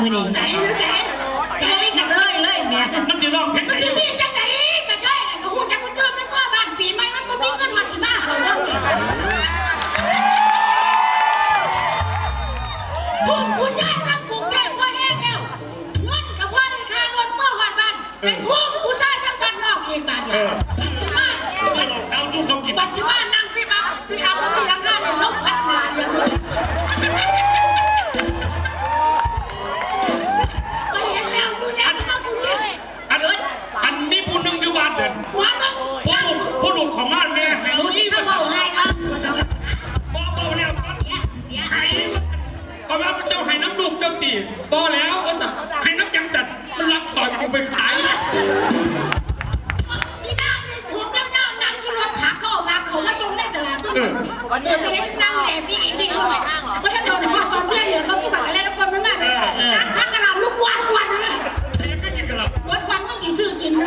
มือนี่ใส่หรือใส่แกไม่กันเลยเลยเนี่ยมันจะร้องเพลงมันได้สิมีจังไหนกระจ้อยน่ะก็ฮู้จักกูเติมมันว่าบ้านปีใหม่มันบ่มีเงินฮอดสิมาเขาเด้อทุกผู้ชายทั้งกรุงเทพว่าแห้งแล้วเงินกับว่าได้ค่ารถเมื่อฮอดบ้านแต่ทุกผู้ชายทั้งบ้านนอกอีกบาดเดียวมันสิมาไม่หรอกเอาสู้เขากินบัดสิมานั่งพี่บักพี่เอาพี่ลังกา ว่าต้องพ่อหนุ่มพ่อหนุ่มของบ้านแม่ให้รู้ที่ต้องบอกให้ก็บ่บ่แล้วให้ก็ว่าเจ้าให้น้ำดูกเจ้าตีบ่แล้วก็ตัดให้น้ำยังจัดมันรับสอยกูไปขายพี่น้าผมเจ้าเจ้านั่งที่รถผัเขาผัเขามาชงได้แต่ละวันนี้จะนั่งแหล่พี่อีกนี่เขาไปห้างหรอมันจะโดนหัวตอนเที่ยงเหลือรถพี่กันแล้วทุกคนไม่มากเลยพักกระลำลูกวานวันเลยวันวันก็จีซื้อกินเล